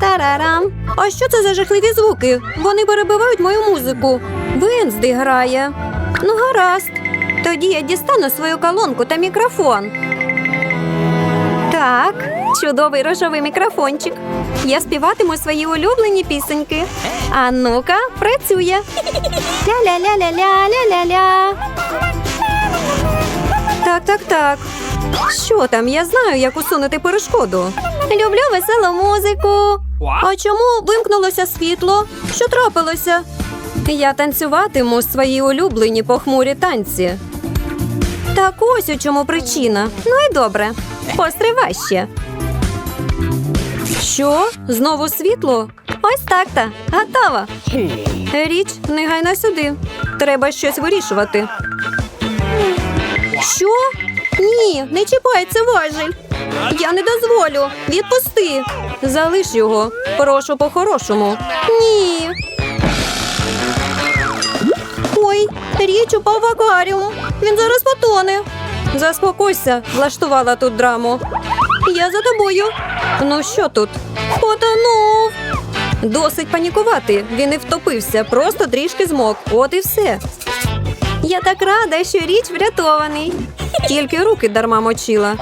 Тарарам-тарарам. А що це за жахливі звуки? Вони перебивають мою музику. Венсди грає. Ну, гаразд. Тоді я дістану свою колонку та мікрофон. Так, чудовий рожовий мікрофончик. Я співатиму свої улюблені пісеньки. А ну-ка, працює. Ля-ля-ля-ля-ля-ля-ля-ля. Так, так, так. Що там? Я знаю, як усунути перешкоду. Люблю веселу музику. А чому вимкнулося світло? Що трапилося? Я танцюватиму свої улюблені похмурі танці. Так ось у чому причина. Ну і добре. Постривай ще. Що? Знову світло? Ось так та готова. Річ, негайно сюди. Треба щось вирішувати. Що? Ні, не чіпай, це важіль. Я не дозволю. Відпусти. Залиш його. Прошу по-хорошому. Ні. Ой, річ упав в акваріум. Він зараз потоне. Заспокойся, влаштувала тут драму. Я за тобою. Ну що тут? Потонув. Досить панікувати. Він і втопився, просто трішки змок. От і все. Я так рада, що річ врятований. Тільки руки дарма мочила.